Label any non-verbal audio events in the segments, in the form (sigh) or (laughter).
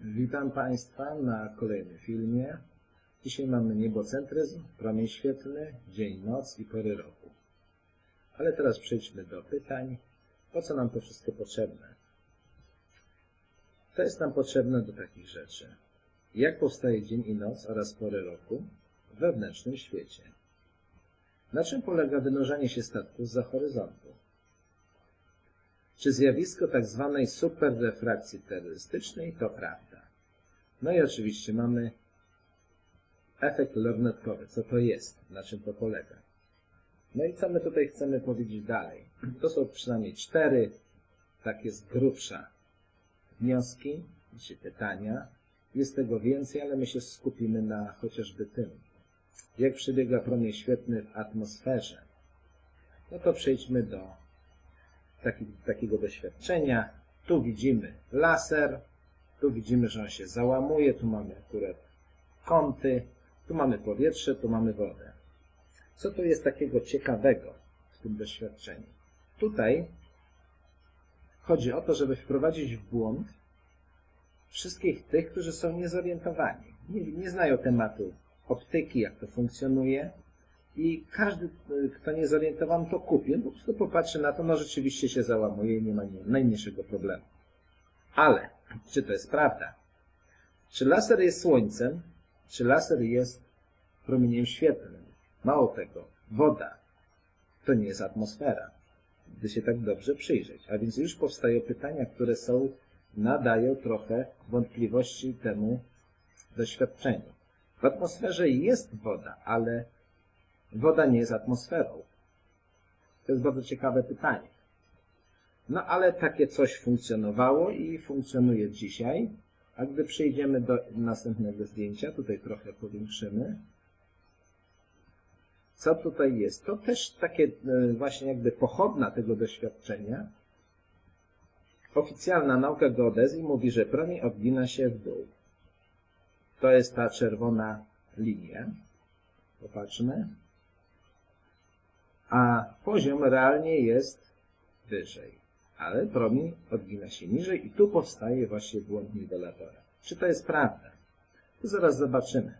Witam Państwa na kolejnym filmie. Dzisiaj mamy niebocentryzm, promień świetlny, dzień, noc i pory roku. Ale teraz przejdźmy do pytań. Po co nam to wszystko potrzebne? To jest nam potrzebne do takich rzeczy. Jak powstaje dzień i noc oraz pory roku w wewnętrznym świecie? Na czym polega wynurzanie się statków za horyzontu? Czy zjawisko tak zwanej superrefrakcji terrorystycznej to prawda? No i oczywiście mamy efekt lornetkowy. Co to jest? Na czym to polega? No i co my tutaj chcemy powiedzieć dalej? To są przynajmniej cztery takie z grubsza wnioski czy pytania. Jest tego więcej, ale my się skupimy na chociażby tym. Jak przebiega promień świetny w atmosferze? No to przejdźmy do taki, takiego doświadczenia. Tu widzimy laser, tu widzimy, że on się załamuje, tu mamy akurat kąty, tu mamy powietrze, tu mamy wodę. Co tu jest takiego ciekawego w tym doświadczeniu? Tutaj chodzi o to, żeby wprowadzić w błąd wszystkich tych, którzy są niezorientowani. Nie, nie znają tematu optyki, jak to funkcjonuje, i każdy, kto nie zorientowany, to kupi. On po prostu popatrzy na to, no rzeczywiście się załamuje i nie ma nie, najmniejszego problemu. Ale, czy to jest prawda? Czy laser jest słońcem? Czy laser jest promieniem świetlnym? Mało tego, woda to nie jest atmosfera, gdy się tak dobrze przyjrzeć. A więc już powstają pytania, które są, nadają trochę wątpliwości temu doświadczeniu. W atmosferze jest woda, ale woda nie jest atmosferą. To jest bardzo ciekawe pytanie. No ale takie coś funkcjonowało i funkcjonuje dzisiaj. A gdy przejdziemy do następnego zdjęcia, tutaj trochę powiększymy. Co tutaj jest? To też takie e, właśnie jakby pochodna tego doświadczenia. Oficjalna nauka geodezji mówi, że promień odgina się w dół. To jest ta czerwona linia. Popatrzmy. A poziom realnie jest wyżej ale promień odgina się niżej i tu powstaje właśnie błąd nivelatora. Czy to jest prawda? To zaraz zobaczymy.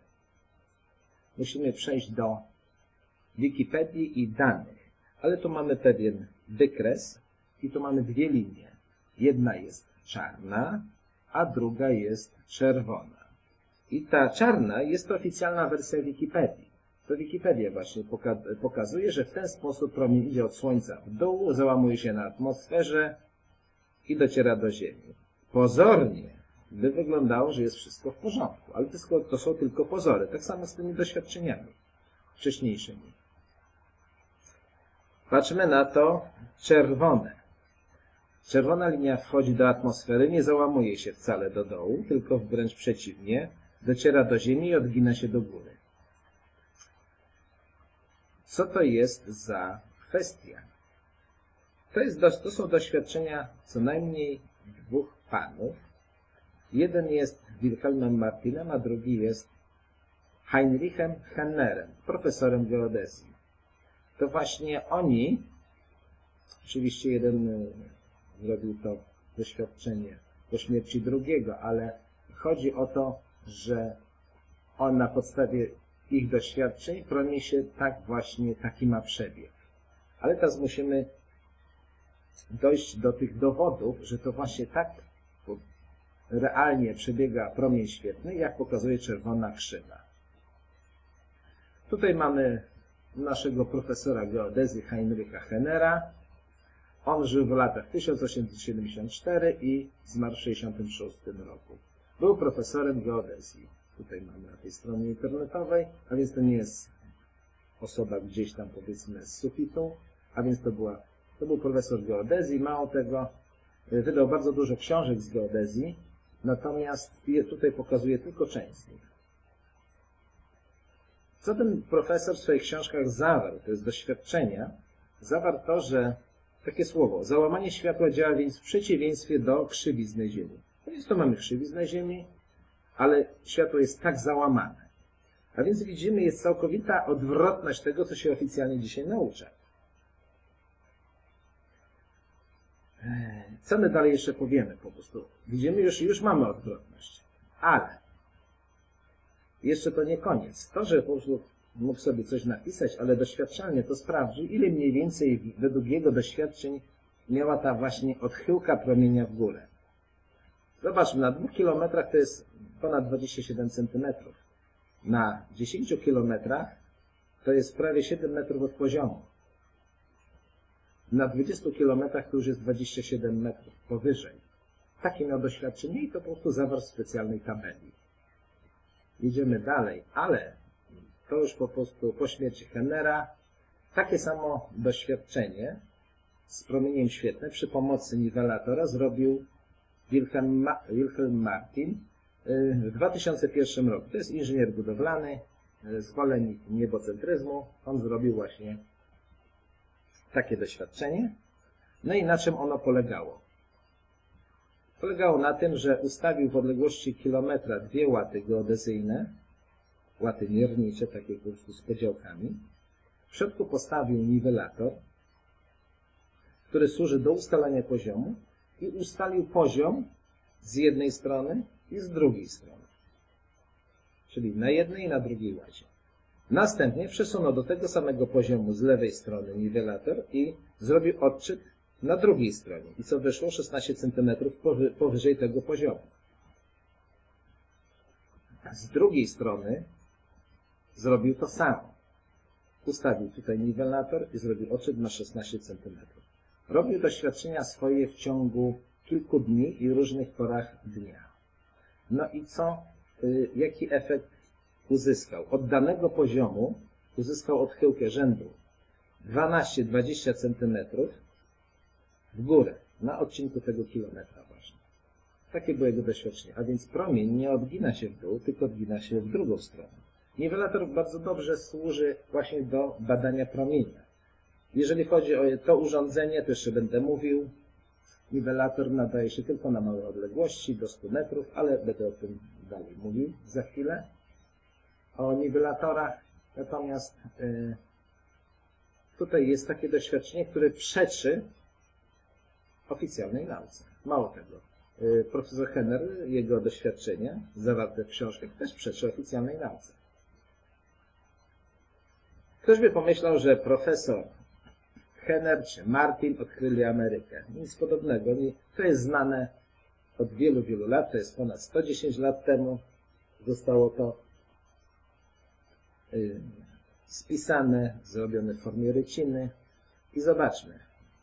Musimy przejść do Wikipedii i danych, ale tu mamy pewien wykres i tu mamy dwie linie. Jedna jest czarna, a druga jest czerwona. I ta czarna jest to oficjalna wersja Wikipedii. To Wikipedia właśnie pokazuje, że w ten sposób promień idzie od Słońca w dół, załamuje się na atmosferze i dociera do Ziemi. Pozornie by wyglądało, że jest wszystko w porządku, ale to, to są tylko pozory. Tak samo z tymi doświadczeniami wcześniejszymi. Patrzmy na to czerwone. Czerwona linia wchodzi do atmosfery, nie załamuje się wcale do dołu, tylko wręcz przeciwnie, dociera do Ziemi i odgina się do góry. Co to jest za kwestia? To, jest, to są doświadczenia co najmniej dwóch panów. Jeden jest Wilhelmem Martinem, a drugi jest Heinrichem Hennerem, profesorem geodezji. To właśnie oni, oczywiście jeden zrobił to doświadczenie po śmierci drugiego, ale chodzi o to, że on na podstawie ich doświadczeń promień się tak właśnie, taki ma przebieg. Ale teraz musimy dojść do tych dowodów, że to właśnie tak realnie przebiega promień świetny, jak pokazuje czerwona krzywa. Tutaj mamy naszego profesora geodezji Heinricha Hennera. On żył w latach 1874 i zmarł w 1966 roku. Był profesorem geodezji tutaj mamy na tej stronie internetowej, a więc to nie jest osoba gdzieś tam powiedzmy z sufitu, a więc to, była, to był profesor geodezji, mało tego, e, wydał bardzo dużo książek z geodezji, natomiast tutaj pokazuje tylko część z nich. Co ten profesor w swoich książkach zawarł, to jest doświadczenia, zawarł to, że takie słowo, załamanie światła działa więc w przeciwieństwie do krzywizny Ziemi. No więc to mamy krzywiznę Ziemi, ale światło jest tak załamane. A więc widzimy, jest całkowita odwrotność tego, co się oficjalnie dzisiaj naucza. Co my dalej jeszcze powiemy po prostu? Widzimy, już, już mamy odwrotność. Ale jeszcze to nie koniec. To, że po prostu mógł sobie coś napisać, ale doświadczalnie to sprawdził, ile mniej więcej według jego doświadczeń miała ta właśnie odchyłka promienia w górę. Zobaczmy, na dwóch kilometrach to jest ponad 27 centymetrów. Na 10 kilometrach to jest prawie 7 metrów od poziomu. Na 20 kilometrach to już jest 27 metrów powyżej. Takie miał doświadczenie i to po prostu zawarł w specjalnej tabeli. Idziemy dalej, ale to już po prostu po śmierci Hennera takie samo doświadczenie z promieniem świetnym przy pomocy niwelatora zrobił Wilhelm, Ma Wilhelm Martin y, w 2001 roku. To jest inżynier budowlany, y, zwolennik niebocentryzmu. On zrobił właśnie takie doświadczenie. No i na czym ono polegało? Polegało na tym, że ustawił w odległości kilometra dwie łaty geodezyjne, łaty miernicze, takie po prostu z podziałkami. W środku postawił niwelator, który służy do ustalania poziomu i ustalił poziom z jednej strony i z drugiej strony. Czyli na jednej i na drugiej ładzie. Następnie przesunął do tego samego poziomu z lewej strony niwelator i zrobił odczyt na drugiej stronie. I co wyszło? 16 cm powyżej tego poziomu. Z drugiej strony zrobił to samo. Ustawił tutaj niwelator i zrobił odczyt na 16 cm. Robił doświadczenia swoje w ciągu kilku dni i różnych porach dnia. No i co, y, jaki efekt uzyskał? Od danego poziomu uzyskał odchyłkę rzędu 12-20 cm w górę, na odcinku tego kilometra właśnie. Takie było jego doświadczenie. A więc promień nie odgina się w dół, tylko odgina się w drugą stronę. Niwelator bardzo dobrze służy właśnie do badania promienia. Jeżeli chodzi o to urządzenie, to jeszcze będę mówił, niwelator nadaje się tylko na małe odległości, do 100 metrów, ale będę o tym dalej mówił za chwilę. O niwelatorach, natomiast y, tutaj jest takie doświadczenie, które przeczy oficjalnej nauce. Mało tego. Y, profesor Henner, jego doświadczenia zawarte w książkach też przeczy oficjalnej nauce. Ktoś by pomyślał, że profesor Henner czy Martin odkryli Amerykę. Nic podobnego. To jest znane od wielu, wielu lat. To jest ponad 110 lat temu. Zostało to y, spisane, zrobione w formie ryciny. I zobaczmy.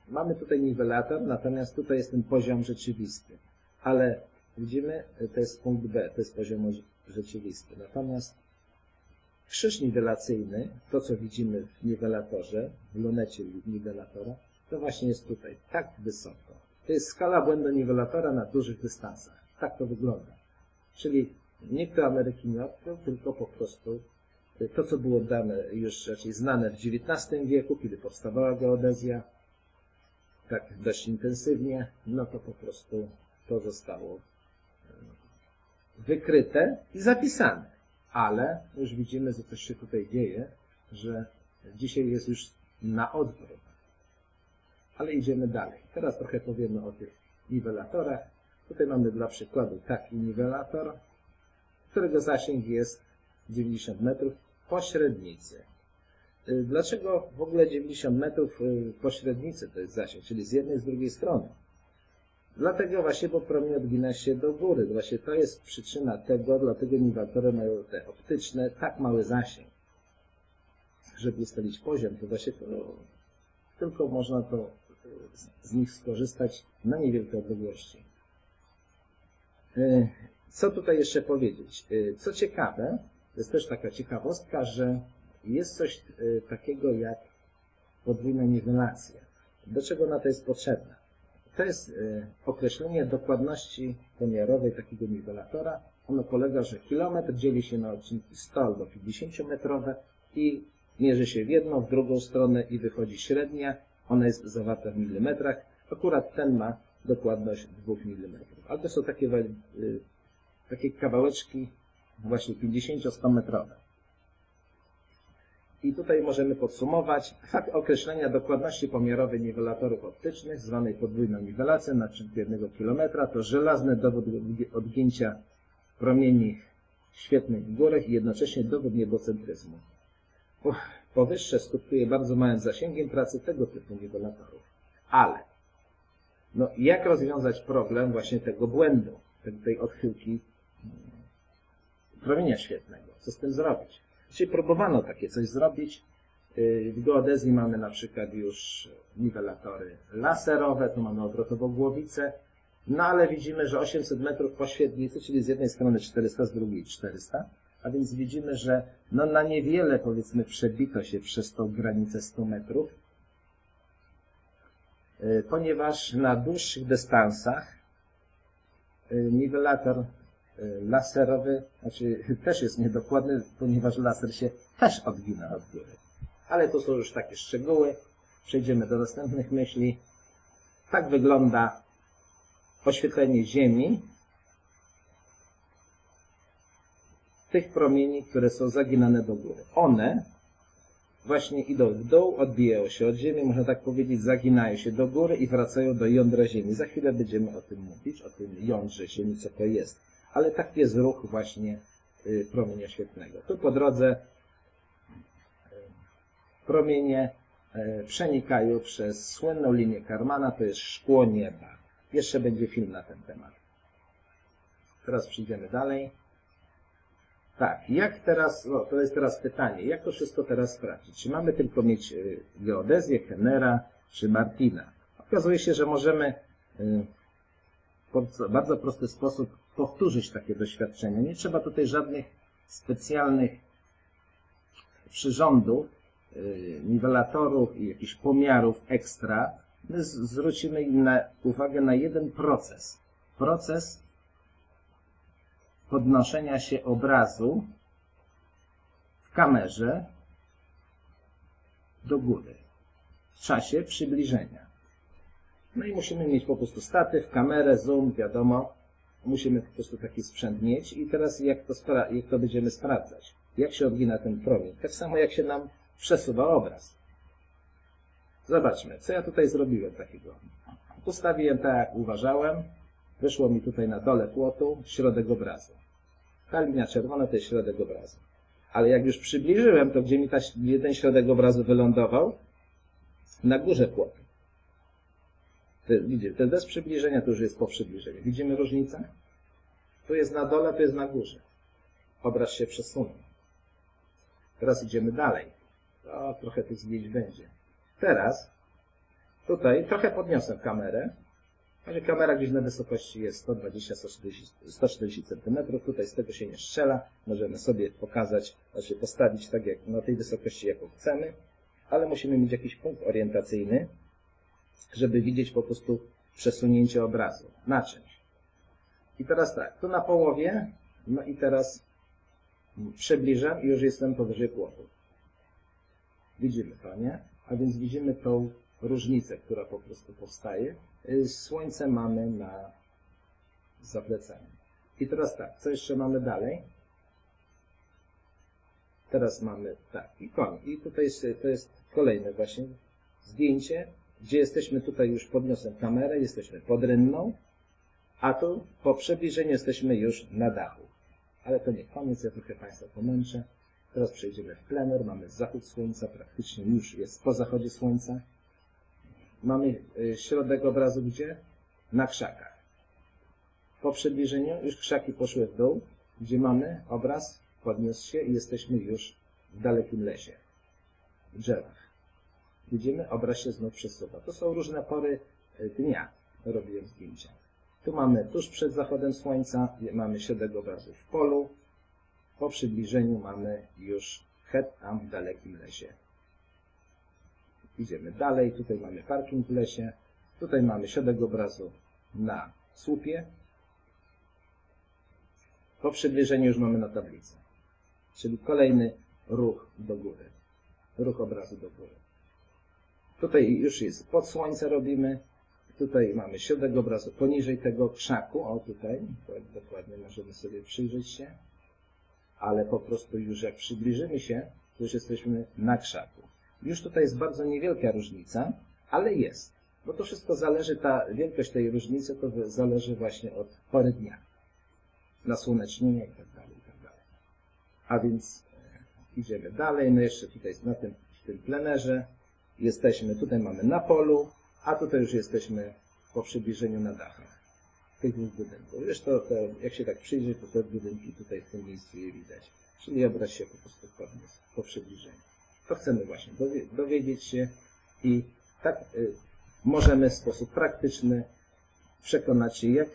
Mamy tutaj niwelator, natomiast tutaj jest ten poziom rzeczywisty. Ale widzimy, to jest punkt B, to jest poziom rzeczywisty. Natomiast krzyż niwelacyjny, to co widzimy w niwelatorze, w lunecie niwelatora, to właśnie jest tutaj, tak wysoko. To jest skala błędu niwelatora na dużych dystansach. Tak to wygląda. Czyli nikt Ameryki nie odkrył, tylko po prostu to, co było dane już raczej znane w XIX wieku, kiedy powstawała geodezja, tak dość intensywnie, no to po prostu to zostało e, wykryte i zapisane. Ale już widzimy, że coś się tutaj dzieje, że dzisiaj jest już na odwrót. Ale idziemy dalej. Teraz trochę powiemy o tych niwelatorach. Tutaj mamy dla przykładu taki niwelator, którego zasięg jest 90 metrów po średnicy. Y, dlaczego w ogóle 90 metrów y, pośrednicy to jest zasięg, czyli z jednej i z drugiej strony? Dlatego właśnie, bo promień odgina się do góry. Właśnie to jest przyczyna tego, dlatego niwelatory mają te optyczne tak mały zasięg. Żeby ustalić poziom, to właśnie to, tylko można to z nich skorzystać na niewielkie odległości. Co tutaj jeszcze powiedzieć? Co ciekawe, to jest też taka ciekawostka, że jest coś y, takiego jak podwójna niwelacja. Do czego ona to jest potrzebna? To jest y, określenie dokładności pomiarowej takiego niwelatora. Ono polega, że kilometr dzieli się na odcinki 100 albo 50 metrowe i mierzy się w jedną, w drugą stronę i wychodzi średnia. Ona jest zawarta w milimetrach. Akurat ten ma dokładność 2 mm. Ale to są takie, y, takie kawałeczki właśnie 50-100 metrowe. I tutaj możemy podsumować fakt określenia dokładności pomiarowej niwelatorów optycznych, zwanej podwójną niwelacją na odcinku 1 km, to żelazny dowód odgięcia promieni świetnych w górę i jednocześnie dowód niebocentryzmu. Uch, Powyższe skutkuje bardzo małym zasięgiem pracy tego typu niwelatorów. Ale no, jak rozwiązać problem właśnie tego błędu, tej- tej odchyłki mm, promienia świetnego? Co z tym zrobić? Czyli próbowano takie coś zrobić. Yy, W geodezji mamy na przykład już niwelatory laserowe, tu mamy obrotową głowicę, no ale widzimy, że 800 metrów po świetlicy, czyli z jednej strony 400, z drugiej 400, a więc widzimy, że no na niewiele powiedzmy przebito się przez tą granicę 100 metrów, y, ponieważ na dłuższych dystansach y, niwelator y, laserowy, znaczy (laughs) też jest niedokładny, ponieważ laser się też odgina od góry. Ale to są już takie szczegóły. Przejdziemy do następnych myśli. Tak wygląda oświetlenie Ziemi tych promieni, które są zaginane do góry. One właśnie idą w dół, odbijają się od Ziemi, można tak powiedzieć, zaginają się do góry i wracają do jądra Ziemi. Za chwilę będziemy o tym mówić, o tym jądrze Ziemi, co to jest. Ale taki jest ruch właśnie y, promienia świetlnego. Tu po drodze y, promienie y, przenikają przez słynną linię Karmana, to jest szkło nieba. Jeszcze będzie film na ten temat. Teraz przyjdziemy dalej. Tak, jak teraz, no to jest teraz pytanie, jak to wszystko teraz sprawdzić? Czy mamy tylko mieć geodezję, Kennera czy Martina? Okazuje się, że możemy w bardzo prosty sposób powtórzyć takie doświadczenia. Nie trzeba tutaj żadnych specjalnych przyrządów, y, niwelatorów i jakichś pomiarów ekstra. My zwrócimy im na, uwagę na jeden proces. Proces podnoszenia się obrazu w kamerze do góry w czasie przybliżenia. No i musimy mieć po prostu statyw, kamerę, zoom, wiadomo. Musimy po prostu taki sprzęt mieć i teraz jak to, jak to będziemy sprawdzać? Jak się odgina ten promień? Tak samo jak się nam przesuwa obraz. Zobaczmy, co ja tutaj zrobiłem takiego. Ustawiłem tak, jak uważałem. Wyszło mi tutaj na dole płotu środek obrazu. Ta linia czerwona to jest środek obrazu. Ale jak już przybliżyłem, to gdzie mi ta, ten środek obrazu wylądował? Na górze płotu. Widzicie, to bez przybliżenia to już jest po przybliżeniu. Widzimy różnicę? Tu jest na dole, tu jest na górze. Obraz się przesunął. Teraz idziemy dalej. O, trochę tych zdjęć będzie. Teraz tutaj trochę podniosę kamerę. Może kamera gdzieś na wysokości jest 120-140 140 cm. Tutaj z tego się nie strzela. Możemy sobie pokazać, znaczy postawić tak jak na tej wysokości, jaką chcemy. Ale musimy mieć jakiś punkt orientacyjny, żeby widzieć po prostu przesunięcie obrazu na czymś. I teraz tak, tu na połowie, no i teraz przybliżam i już jestem powyżej płotu. Widzimy to, nie? A więc widzimy tą różnicę, która po prostu powstaje. Y, Słońce mamy na za plecami. I teraz tak, co jeszcze mamy dalej? Teraz mamy, tak, i koniec. I tutaj jest, to jest kolejne właśnie zdjęcie, gdzie jesteśmy tutaj już podniosłem kamerę, jesteśmy pod rynną, a tu po przybliżeniu jesteśmy już na dachu. Ale to nie koniec, ja trochę Państwa pomęczę. Teraz przejdziemy w plener, mamy zachód słońca, praktycznie już jest po zachodzie słońca. Mamy y, środek obrazu gdzie? Na krzakach. Po przybliżeniu już krzaki poszły w dół, gdzie mamy obraz, podniósł się i jesteśmy już w dalekim lesie, w drzewach. Widzimy, obraz się znów przesuwa. To są różne pory y, dnia, robiłem zdjęcia. Tu mamy tuż przed zachodem słońca, mamy środek obrazu w polu, po przybliżeniu mamy już het tam w dalekim lesie. Idziemy dalej, tutaj mamy parking w lesie, tutaj mamy środek obrazu na słupie. Po przybliżeniu już mamy na tablicy. Czyli kolejny ruch do góry. Ruch obrazu do góry. Tutaj już jest pod słońce robimy. Tutaj mamy środek obrazu poniżej tego krzaku. O tutaj, tak dokładnie możemy sobie przyjrzeć się. Ale po prostu już jak przybliżymy się, to już jesteśmy na krzaku. Już tutaj jest bardzo niewielka różnica, ale jest. Bo to wszystko zależy, ta wielkość tej różnicy to zależy właśnie od pory dnia. nasłonecznienie i tak dalej, i tak dalej. A więc e, idziemy dalej, no jeszcze tutaj na tym, w tym plenerze jesteśmy, tutaj mamy na polu, a tutaj już jesteśmy po przybliżeniu na dachach tych dwóch budynków. Wiesz, to, jak się tak przyjrzy, to te budynki tutaj w tym miejscu je widać. Czyli obraz się po prostu podniósł po przybliżeniu. To chcemy właśnie dowie- dowiedzieć się i tak y, możemy w sposób praktyczny przekonać się, jak,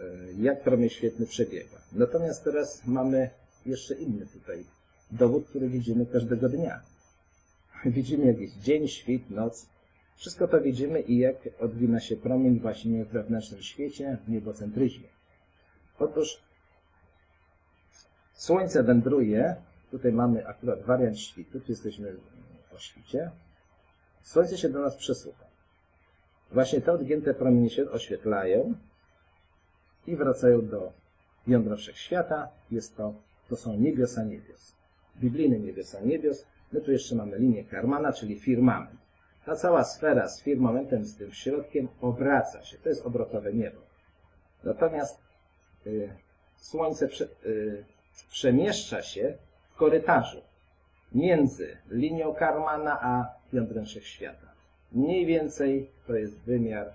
y, jak promień świetny przebiega. Natomiast teraz mamy jeszcze inny tutaj dowód, który widzimy każdego dnia. (laughs) Widzimy jakiś dzień, świt, noc. Wszystko to widzimy i jak odwina się promień właśnie w wewnętrznym świecie, w niebocentryzmie. Otóż Słońce wędruje, tutaj mamy akurat wariant świtu, tu jesteśmy o świcie. Słońce się do nas przesuwa. Właśnie te odgięte promienie się oświetlają i wracają do jądra wszechświata. Jest to, to są niebiosa niebios. Biblijne niebiosa niebios. My tu jeszcze mamy linię Karmana, czyli firmament. Ta cała sfera z firmamentem, z tym środkiem obraca się. To jest obrotowe niebo. Natomiast y, Słońce prze, y, przemieszcza się w korytarzu między linią Karmana a jądrem wszechświata. Mniej więcej to jest wymiar,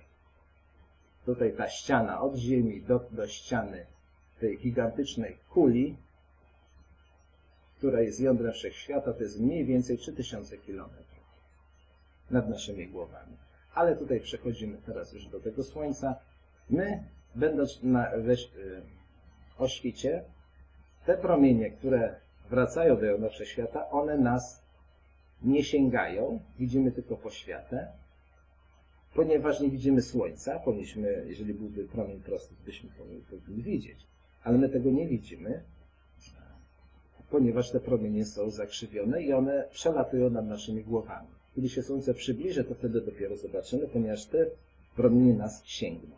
tutaj ta ściana od Ziemi do, do ściany tej gigantycznej kuli, która jest jądrem wszechświata, to jest mniej więcej 3000 km nad naszymi głowami. Ale tutaj przechodzimy teraz już do tego Słońca. My, będąc na, we, y, o świcie, te promienie, które wracają do jądra wszechświata, one nas nie sięgają, widzimy tylko poświatę, ponieważ nie widzimy słońca, powinniśmy, jeżeli byłby promień prosty, byśmy powinni widzieć, ale my tego nie widzimy, ponieważ te promienie są zakrzywione i one przelatują nad naszymi głowami. Kiedy się słońce przybliży, to wtedy dopiero zobaczymy, ponieważ te promienie nas sięgną.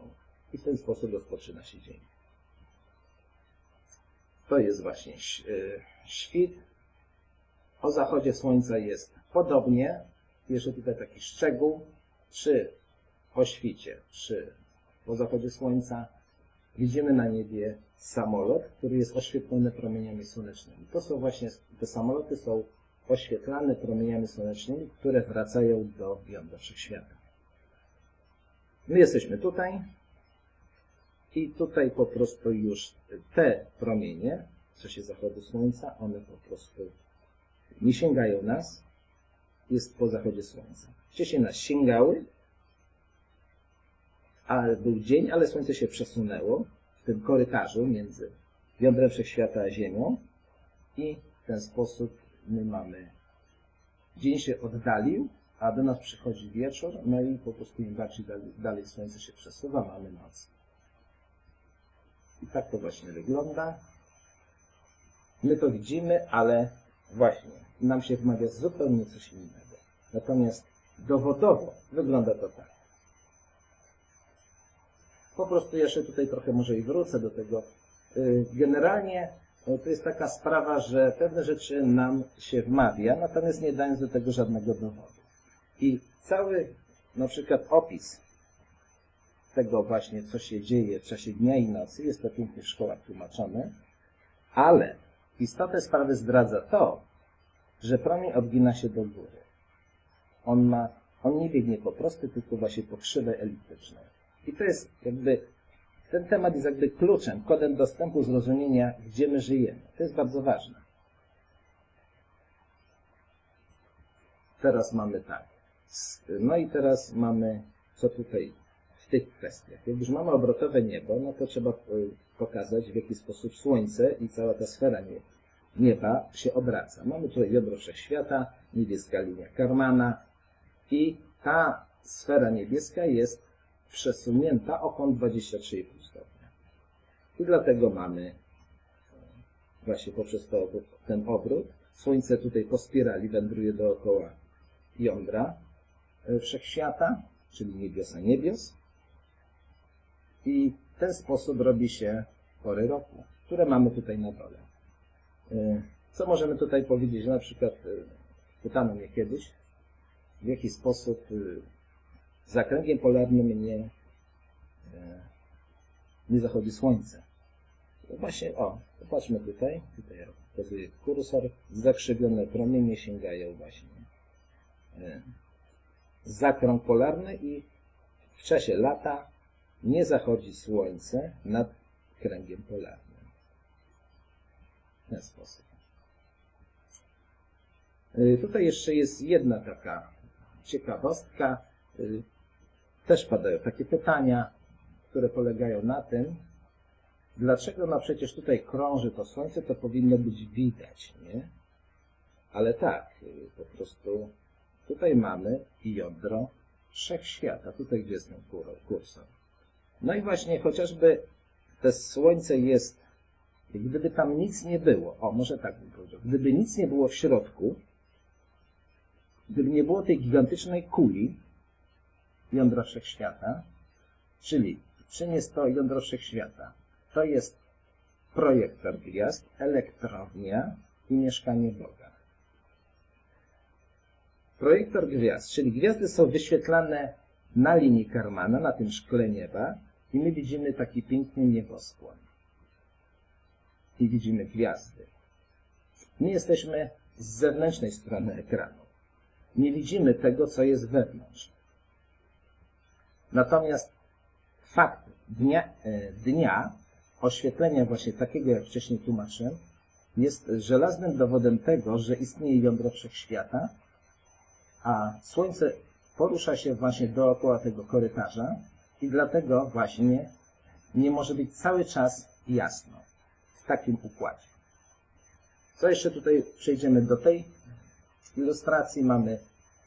I w ten sposób rozpoczyna się dzień. To jest właśnie y, świt. O zachodzie słońca jest podobnie. Jeszcze tutaj taki szczegół. Czy po świcie, czy po zachodzie słońca widzimy na niebie samolot, który jest oświetlony promieniami słonecznymi. To są właśnie, te samoloty są oświetlane promieniami słonecznymi, które wracają do jądra wszechświata. My jesteśmy tutaj, i tutaj po prostu już te promienie, w czasie zachodu słońca, one po prostu nie sięgają nas, jest po zachodzie słońca. Wcześniej nas sięgały, ale był dzień, ale słońce się przesunęło tym korytarzu między jądrem wszechświata a Ziemią i w ten sposób my mamy dzień się oddalił, a do nas przychodzi wieczór, no i po prostu im bardziej dalej, dalej słońce się przesuwa, mamy noc. I tak to właśnie wygląda. My to widzimy, ale właśnie nam się wmawia zupełnie coś innego. Natomiast dowodowo wygląda to tak. Po prostu jeszcze tutaj trochę może i wrócę do tego. Y, Generalnie no, to jest taka sprawa, że pewne rzeczy nam się wmawia, natomiast nie dając do tego żadnego dowodu. I cały na przykład opis tego właśnie, co się dzieje w czasie dnia i nocy, jest to pięknie w szkołach tłumaczone, ale istotę sprawy zdradza to, że promień odgina się do góry. On ma, on nie biegnie po prostu, tylko właśnie po krzywej eliptycznej. I to jest jakby, ten temat jest jakby kluczem, kodem dostępu zrozumienia, gdzie my żyjemy. To jest bardzo ważne. Teraz mamy tak. No i teraz mamy, co tutaj w tych kwestiach. Jak już mamy obrotowe niebo, no to trzeba y, pokazać, w jaki sposób Słońce i cała ta sfera nieba się obraca. Mamy tutaj jądro wszechświata, niebieska linia Karmana i ta sfera niebieska jest przesunięta o kąt 23,5 stopnia. I dlatego mamy y, właśnie poprzez to, ten obrót. Słońce tutaj po spirali wędruje dookoła jądra y, wszechświata, czyli niebiosa niebios. I w ten sposób robi się pory roku, które mamy tutaj na dole. Y, co możemy tutaj powiedzieć? Na przykład pytano mnie kiedyś, w jaki sposób zakręgiem polarnym nie, nie zachodzi słońce. Właśnie, o, popatrzmy tutaj, tutaj pokazuje kursor, zakrzywione promienie sięgają właśnie e, za krąg polarny i w czasie lata nie zachodzi słońce nad kręgiem polarnym. W ten sposób. E, tutaj jeszcze jest jedna taka ciekawostka. Też padają takie pytania, które polegają na tym, dlaczego no przecież tutaj krąży to słońce, to powinno być widać, nie? Ale tak, po prostu tutaj mamy jądro wszechświata, tutaj gdzie jest ten kursor. No i właśnie chociażby to słońce jest, gdyby tam nic nie było, o może tak bym powiedział, gdyby nic nie było w środku, gdyby nie było tej gigantycznej kuli jądra wszechświata, czyli czym jest to jądro wszechświata? To jest projektor gwiazd, elektrownia i mieszkanie Boga. Projektor gwiazd, czyli gwiazdy są wyświetlane na linii Karmana, na tym szkle nieba i my widzimy taki piękny nieboskłon. I widzimy gwiazdy. My jesteśmy z zewnętrznej strony ekranu. Nie widzimy tego, co jest wewnątrz. Natomiast fakt dnia, e, dnia oświetlenia właśnie takiego, jak wcześniej tłumaczyłem, jest żelaznym dowodem tego, że istnieje jądro wszechświata, a Słońce porusza się właśnie dookoła tego korytarza i dlatego właśnie nie może być cały czas jasno w takim układzie. Co jeszcze tutaj przejdziemy do tej ilustracji? Mamy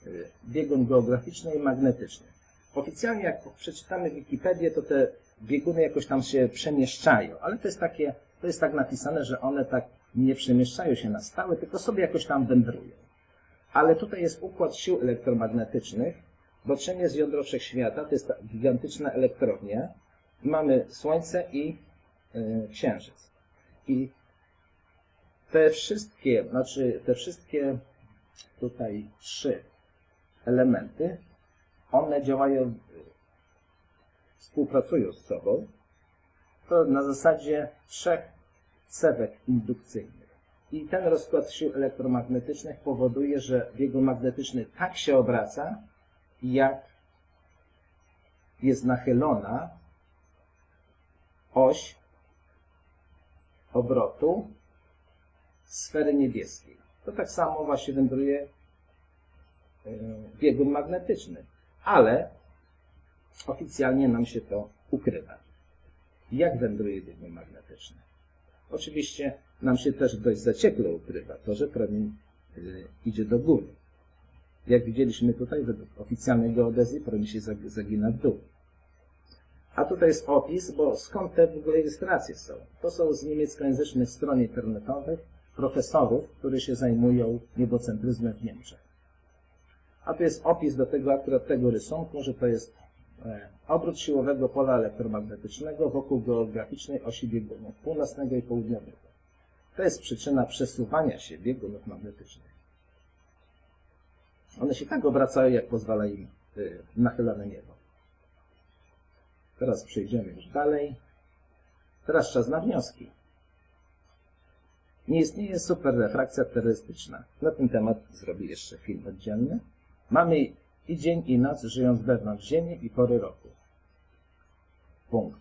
y, biegun geograficzny i magnetyczny. Oficjalnie, jak przeczytamy Wikipedię, to te bieguny jakoś tam się przemieszczają, ale to jest takie, to jest tak napisane, że one tak nie przemieszczają się na stałe, tylko sobie jakoś tam wędrują. Ale tutaj jest układ sił elektromagnetycznych, bo czym jest jądro wszechświata? To jest ta gigantyczna elektrownia. Mamy Słońce i yy, Księżyc. I te wszystkie, znaczy te wszystkie tutaj trzy elementy, one działają współpracują z sobą, to na zasadzie trzech cewek indukcyjnych. I ten rozkład sił elektromagnetycznych powoduje, że biegun magnetyczny tak się obraca, jak jest nachylona oś obrotu sfery niebieskiej. To tak samo właśnie wędruje e, biegun magnetyczny. Ale Oficjalnie nam się to ukrywa. Jak wędruje biegun magnetyczny? Oczywiście nam się też dość zaciekle ukrywa to, że promień y, idzie do góry. Jak widzieliśmy tutaj, według oficjalnej geodezji promień się zagina w dół. A tutaj jest opis, bo skąd te w ogóle ilustracje są? To są z niemieckojęzycznych stron internetowych profesorów, którzy się zajmują niebocentryzmem w Niemczech. A tu jest opis do tego akurat tego rysunku, że to jest E, obrót siłowego pola elektromagnetycznego wokół geograficznej osi biegunów północnego i południowego. To jest przyczyna przesuwania się biegunów magnetycznych. One się tak obracają, jak pozwala im y, nachylone niebo. Teraz przejdziemy już dalej. Teraz czas na wnioski. Nie istnieje superrefrakcja terrorystyczna. Na ten temat zrobię jeszcze film oddzielny. Mamy i dzień i noc, żyjąc wewnątrz Ziemi i pory roku. Punkt.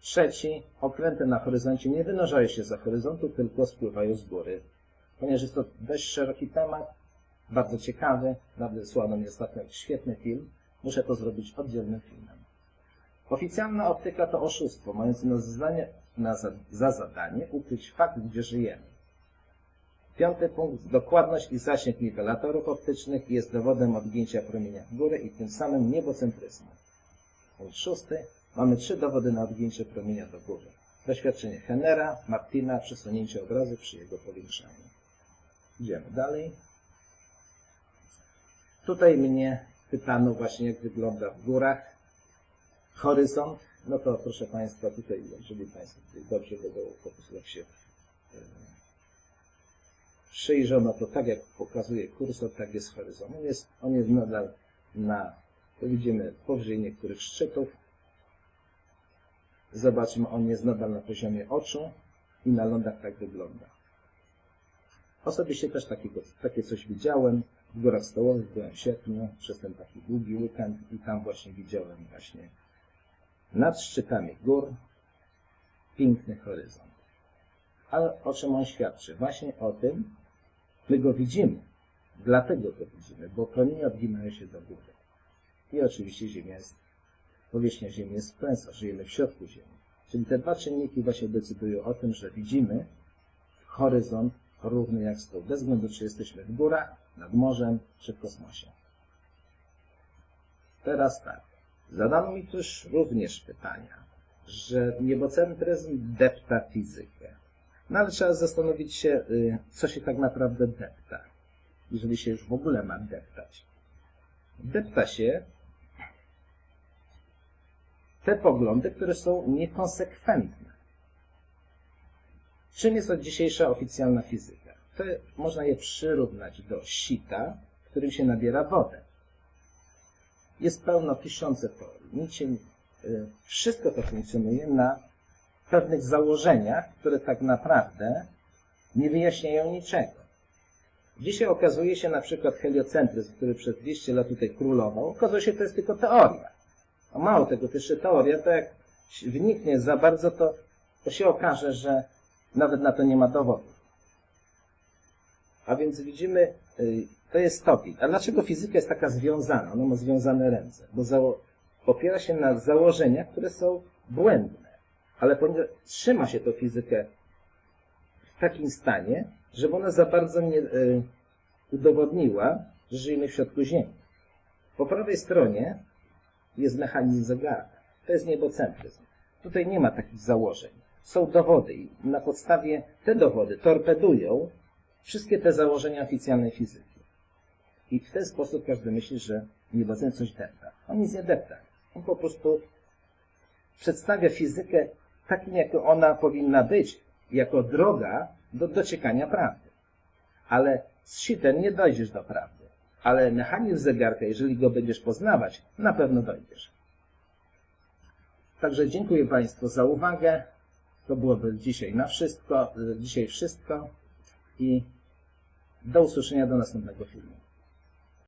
Trzeci, okręty na horyzoncie nie wynurzają się za horyzontu, tylko spływają z góry. Ponieważ jest to dość szeroki temat, bardzo ciekawy, nawet wysłano mi ostatnio świetny film, muszę to zrobić oddzielnym filmem. Oficjalna optyka to oszustwo, mające na, zadanie, na za, za zadanie ukryć fakt, gdzie żyjemy. Piąty punkt. Dokładność i zasięg niwelatorów optycznych jest dowodem odgięcia promienia w górę i tym samym niebocentryzmu. Punkt szósty. Mamy trzy dowody na odgięcie promienia do góry. Doświadczenie Hennera, Martina, przesunięcie obrazu przy jego powiększaniu. Idziemy dalej. Tutaj mnie pytano właśnie, jak wygląda w górach horyzont. No to proszę Państwa, tutaj, jeżeli Państwo tutaj dobrze będą fokusować się w przyjrzono to tak, jak pokazuje kursor, tak jest horyzont. On jest, on jest nadal na, to widzimy, powyżej niektórych szczytów. Zobaczmy, on jest nadal na poziomie oczu i na lądach tak wygląda. Osobiście też takiego, takie coś widziałem. W Górach Stołowych byłem w sierpniu przez ten taki długi weekend i tam właśnie widziałem właśnie nad szczytami gór piękny horyzont. Ale o czym on świadczy? Właśnie o tym, my go widzimy. Dlatego go widzimy, bo promienie odginają się do góry. I oczywiście Ziemia jest, powierzchnia Ziemi jest wklęsła, żyjemy w środku Ziemi. Czyli te dwa czynniki właśnie decydują o tym, że widzimy horyzont równy jak stół, bez względu czy jesteśmy w górach, nad morzem czy w kosmosie. Teraz tak. Zadano mi też również pytania, że niebocentryzm depta fizykę. No ale trzeba zastanowić się, y, co się tak naprawdę depta, jeżeli się już w ogóle ma deptać. Depta się te poglądy, które są niekonsekwentne. Czym jest od dzisiejsza oficjalna fizyka? To można je przyrównać do sita, którym się nabiera wodę. Jest pełno tysiące teorii. Nic się, y, wszystko to funkcjonuje na pewnych założeniach, które tak naprawdę nie wyjaśniają niczego. Dzisiaj okazuje się na przykład heliocentryzm, który przez 200 lat tutaj królował, okazuje się, że to jest tylko teoria. A mało tego, to jeszcze teoria, to jak wniknie za bardzo, to, to się okaże, że nawet na to nie ma dowodów. A więc widzimy, y, to jest topik. A dlaczego fizyka jest taka związana? Ona ma związane ręce. Bo opiera się na założeniach, które są błędne. Ale ponieważ trzyma się to fizykę w takim stanie, żeby ona za bardzo nie y, udowodniła, że żyjemy w środku Ziemi. Po prawej stronie jest mechanizm zegarka. To jest niebocentryzm. Tutaj nie ma takich założeń. Są dowody i na podstawie te dowody torpedują wszystkie te założenia oficjalnej fizyki. I w ten sposób każdy myśli, że niebocentryzm coś depta. On nic nie depta. On po prostu przedstawia fizykę takim, jak ona powinna być, jako droga do dociekania prawdy. Ale z sitem nie dojdziesz do prawdy. Ale mechanizm zegarka, jeżeli go będziesz poznawać, na pewno dojdziesz. Także dziękuję Państwu za uwagę. To byłoby dzisiaj na wszystko, dzisiaj wszystko i do usłyszenia do następnego filmu.